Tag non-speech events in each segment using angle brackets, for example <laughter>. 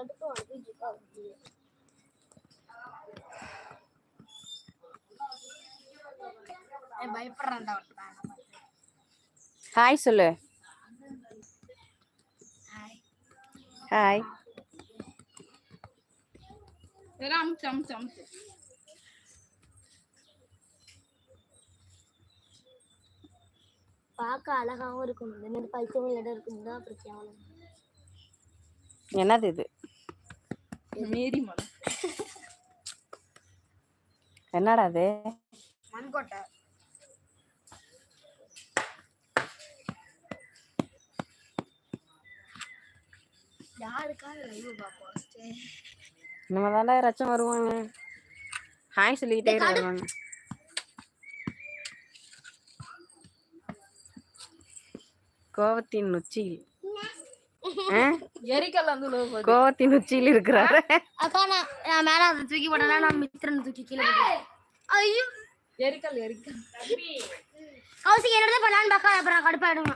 அடுத்து வந்து ஜிகா வந்து பயப்படுறான்டா ஹாய் சொல்லு. ஹாய் இதெல்லாம் அமுச்சு அமுச்சு அமுச்சு. பார்க்க அழகாவும் இருக்கும். இந்த மாதிரி பைத்தியம் இடம் இருக்கும் தான் அப்படி கேவலம். என்னது இது? மனம் என்னடா அது மண்கோட்டை. நம்ம தாண்டா வருவாங்க. ஹாய் சொல்லிக்கிட்டே வருவாங்க கோவத்தின் உச்சியில் ஆ? எரிக்கல் வந்து உள்ள போகுது கோவத்தின் உச்சியில் இருக்கிறாரு. அக்கா நான் நான் மேலே அதை தூக்கி போட்டேன்னா நான் மித்திரன் தூக்கி கீழே போட்டேன் ஐயோ. எரிக்கல் எரிக்கல். கௌசிக்கு என்னது பண்ணலான்னு பார்க்க அப்புறம் கடுப்பாயிடுங்க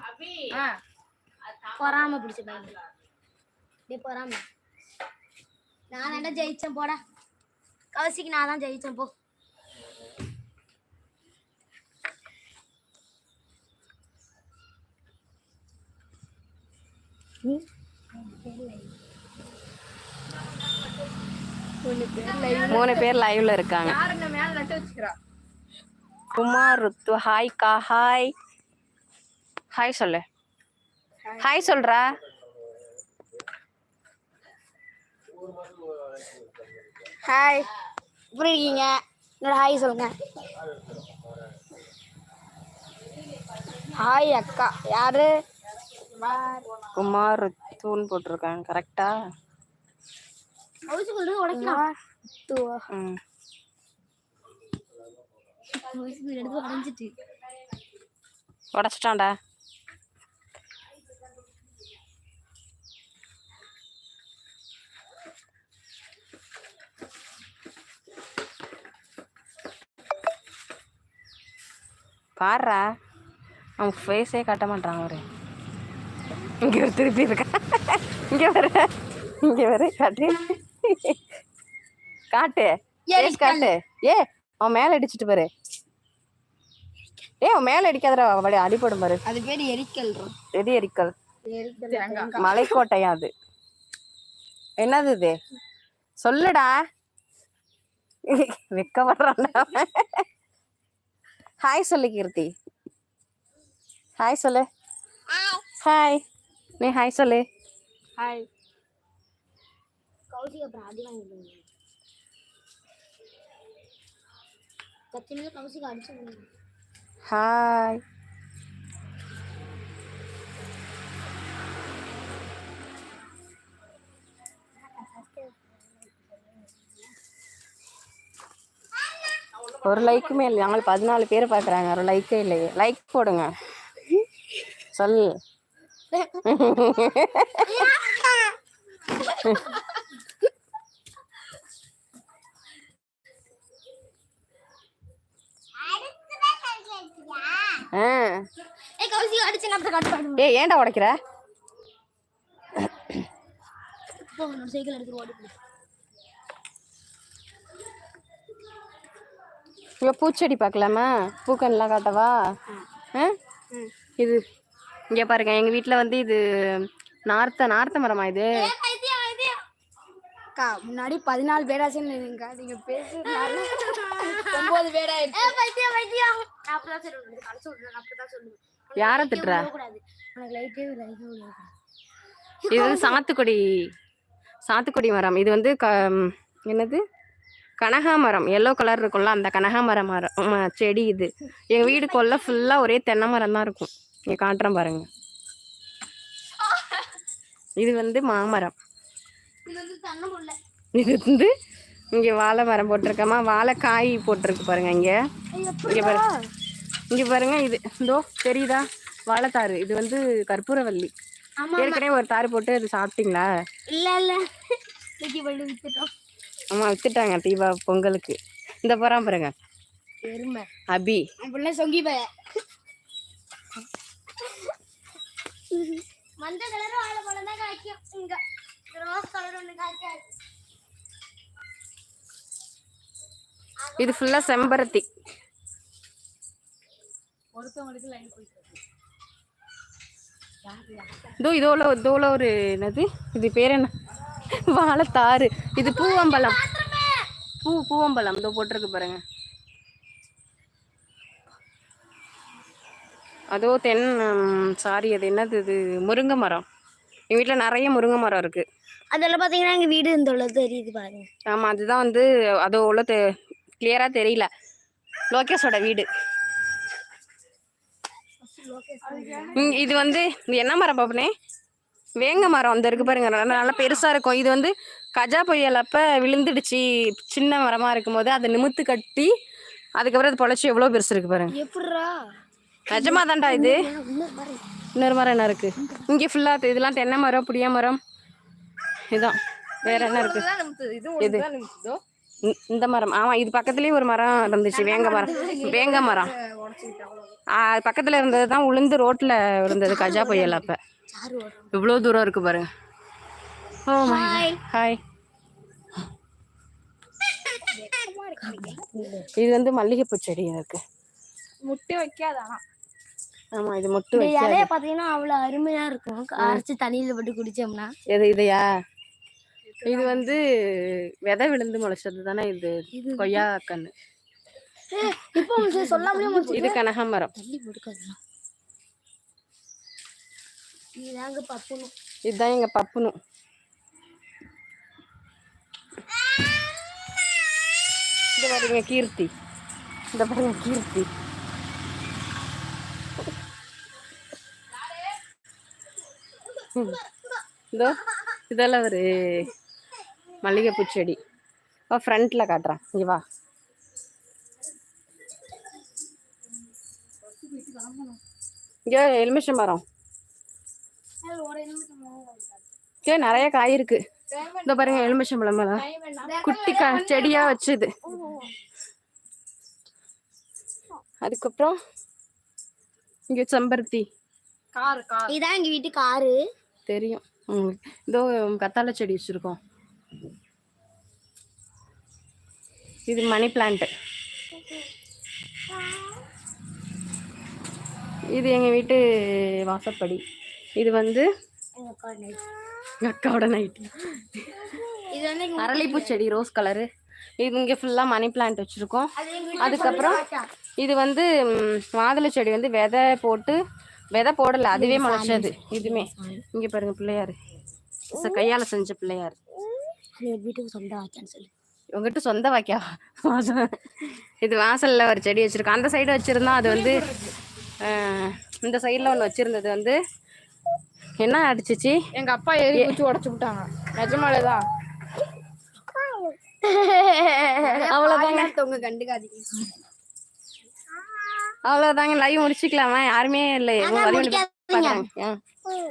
ஆ. பொறாம பிடிச்ச பையன் டே பொறாம. நான் தாண்டா ஜெயிச்சேன் போடா. கௌசிக்கு நான் தான் ஜெயிச்சேன் போ. மூணு பேர் லைவ்ல இருக்காங்க. குமார் ருத்து ஹாய் கா ஹாய் ஹாய் சொல்லு. ஹாய் சொல்றா. ஹாய் எப்படி இருக்கீங்க? என்னோட ஹாய் சொல்லுங்க. ஹாய் அக்கா. யாரு? குமார் ருத்துன்னு போட்டிருக்காங்க கரெக்டா உடச்சிட்டான்டா. பாடுறா அவன் ஃபேஸே காட்ட மாட்டான் அவரு. இங்க ஒரு திருப்பி இருக்கா இங்க வர. இங்க வர காட்டு. காட்டு. ஃபேஸ் காட்டு. ஏ அவன் மேல அடிச்சிட்டு பாரு. ஏய் அவன் மேல அடிக்காதடா அவளை அடிபடும் பாரு. அது பேர் எரிக்கல் எது எரிக்கல்? மலைக்கோட்டையா அது? என்னது இது? சொல்லுடா. வெக்கப்படுறான்டா ஹாய் சொல்லு கீர்த்தி. ஹாய் சொல்லு. ஹாய் நீ ஹாய் சொல்லு ஹாய் கௌசி அப்புறம் அடி வாங்கிடுங்க கௌசிக்கு அடிச்சு ஹாய் ஒரு லைக்குமே இல்லை. நாங்கள் பதினாலு பேர் பார்க்குறாங்க. ஒரு லைக்கே இல்லையே. லைக் போடுங்க. <laughs> சொல். <laughs> ஏன்டா உடைக்கிற? சைக்கிள் எடுத்து ஓடி பூச்செடி பார்க்கலாமா? பூக்கன்லாம் காட்டவா? இது. இங்க பாருங்க எங்க வீட்ல வந்து இது நார்த்த நார்த்த மரமா இது? அக்கா முன்னாடி பதினாலு பேராச்சுன்னு இருங்க நீங்க பேசுறதுனால <laughs> ஒன்பது பேராயிருக்கு யாரை திட்டுற? இது வந்து சாத்துக்குடி சாத்துக்குடி மரம். இது வந்து க என்னது? கனகாமரம் எல்லோ கலர் இருக்கும்ல அந்த கனகாமரம் மரம் செடி இது. எங்க வீடு கொல்ல ஃபுல்லா ஒரே தென்னை மரம் தான் இருக்கும். இங்க காட்டுறேன் பாருங்க. இது வந்து மாமரம். இது வந்து இங்க வாழை மரம் போட்டிருக்கமா? வாழைக்காய் போட்டிருக்கு பாருங்க இங்க. இங்க பாருங்க. இங்க பாருங்க இது இதோ தெரியுதா? வாழைத்தாறு. இது வந்து கற்பூரவல்லி. ஏற்கனவே ஒரு தாறு போட்டு அது சாப்பிட்டீங்களா? இல்ல இல்ல. தூக்கி பண்ணி வித்துட்டோம். ஆமா வித்துட்டாங்க தீபா பொங்கலுக்கு. இந்த போறான் பாருங்க. அபி. சொங்கி மந்த கலரும் ஆளை போல தான் காய்க்கும் இங்க ரோஸ் கலர் ஒன்று காய்க்காது இது ஃபுல்லா செம்பருத்தி ஒருத்தவங்களுக்கு லைன் போயிட்டு இதோ இதோல இதோல ஒரு என்னது இது பேர் என்ன வாழைத்தாறு இது பூவம்பழம் பூ பூவம்பழம் இதோ போட்டிருக்கு பாருங்க அதோ தென் சாரி அது என்னது இது முருங்கை மரம். எங்கள் வீட்டில் நிறைய முருங்கை மரம் இருக்கு. அதெல்லாம் பாத்தீங்கன்னா எங்க வீடு இந்த உள்ளது தெரியுது பாருங்க. ஆமாம் அதுதான் வந்து அதோ உள்ள தெ கிளியராக தெரியல. லோகேஷோட வீடு. இது வந்து இது என்ன மரம் பாப்பனே வேங்க மரம் அந்த இருக்கு பாருங்க. நல்லா நல்லா பெருசா இருக்கும். இது வந்து கஜா புயல் அப்ப விழுந்துடுச்சு. சின்ன மரமா இருக்கும்போது அதை நிமித்து கட்டி அதுக்கப்புறம் அது பொழைச்சி எவ்வளோ பெருசு இருக்கு பாருங்க. எப்படிரா நிஜமா தான்டா இது. இன்னொரு மரம் என்ன இருக்கு? இங்கே ஃபுல்லா இதெல்லாம் தென்னை மரம் புளிய மரம். இதுதான் வேற என்ன இருக்கு? இது இந்த- மரம். ஆமா இது பக்கத்துலயே ஒரு மரம் இருந்துச்சு. வேங்க மரம். வேங்க மரம். பக்கத்துல இருந்தது தான் உளுந்து ரோட்ல விழுந்தது கஜா புயல் அப்ப. இவ்வளோ தூரம் இருக்கு பாருங்க. ஓ. ஹாய் இது வந்து மல்லிகைப்பூ செடி இருக்கு முட்டை வைக்காதானா ஆமா இது மொட்டு இந்த இலைய பாத்தீங்கன்னா அவ்வளவு அருமையா இருக்கும். அரைச்சு தண்ணியில போட்டு குடிச்சோம்னா. எது இதையா? இது வந்து விதை விழுந்து முளைச்சது தானே இது? கொய்யா கண்ணு இப்போ சொல்லாமலே முடிச்சு இது கனகாமரம் தள்ளி போட்டுக்கலாம் இதுதாங்க பப்புனும் இதுதான் எங்க பப்புனு. இந்த பாருங்க கீர்த்தி. இந்த பாருங்க கீர்த்தி. இதோ இதெல்லாம் ஒரு மல்லிகைப்பூ செடி வா ஃப்ரண்ட்ல காட்டுறேன். இங்கே வா. இங்கே எலுமிச்சம் மரம் இங்க நிறைய காய் இருக்கு. இந்த பாருங்க எலுமிச்சை குட்டி கா செடியா வச்சுது. அதுக்கப்புறம் இங்க செம்பருத்தி. கார் கார் இதான் எங்க வீட்டு காரு. தெரியும். உங்களுக்கு. இதோ கத்தாழை செடி வச்சிருக்கோம். இது மணி பிளான்ட் இது எங்க வீட்டு வாசப்படி. இது வந்து அக்காவோட நைட்டு இது வந்து அரளிப்பூ செடி ரோஸ் கலரு இது இங்கே ஃபுல்லாக மணி பிளான்ட் வச்சுருக்கோம். அதுக்கப்புறம் இது வந்து மாதுளை செடி வந்து விதை போட்டு விதை போடல அதுவே முளைச்சது. இதுமே. இங்கே பாருங்க பிள்ளையார். கையால செஞ்ச பிள்ளையார். வீட்டுக்கு சொந்தம் வாய்க்கான்னு சொல்லு. உங்ககிட்ட சொந்த வாக்கியா? வாசல் இது வாசல்ல ஒரு செடி வச்சிருக்கோம். அந்த சைடு வச்சிருந்தா அது வந்து அஹ், இந்த சைடில் ஒன்று வச்சிருந்தது வந்து என்ன அடிச்சிச்சு? எங்க அப்பா ஏறி குச்சி உடச்சு விட்டாங்க. நிஜமாலே தான் அவ்வளோதாங்க உங்க கண்டுக்காதீங்க. அவ்வளோதாங்க லைவ் முடிச்சுக்கலாமா? யாருமே இல்லை.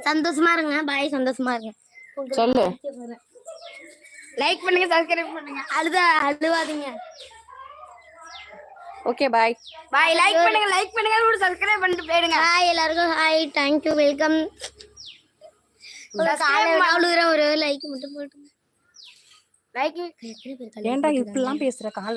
சந்தோஷமா இருங்க பாய் சந்தோஷமா இருங்க. சொல்லு. லைக் பண்ணுங்க சப்ஸ்கிரைப் பண்ணுங்க. அழுத அழுவாதீங்க. ஓகே பாய் பாய் லைக் பண்ணுங்க லைக் பண்ணுங்க கூட சப்ஸ்கிரைப் பண்ணிட்டு போயிடுங்க. ஹாய் எல்லாருக்கும் ஹாய் தேங்க் யூ வெல்கம் ஒரு லைக் மட்டும் போட்டுங்க லைக் ஏன்டா இப்படிலாம் பேசுற? கால்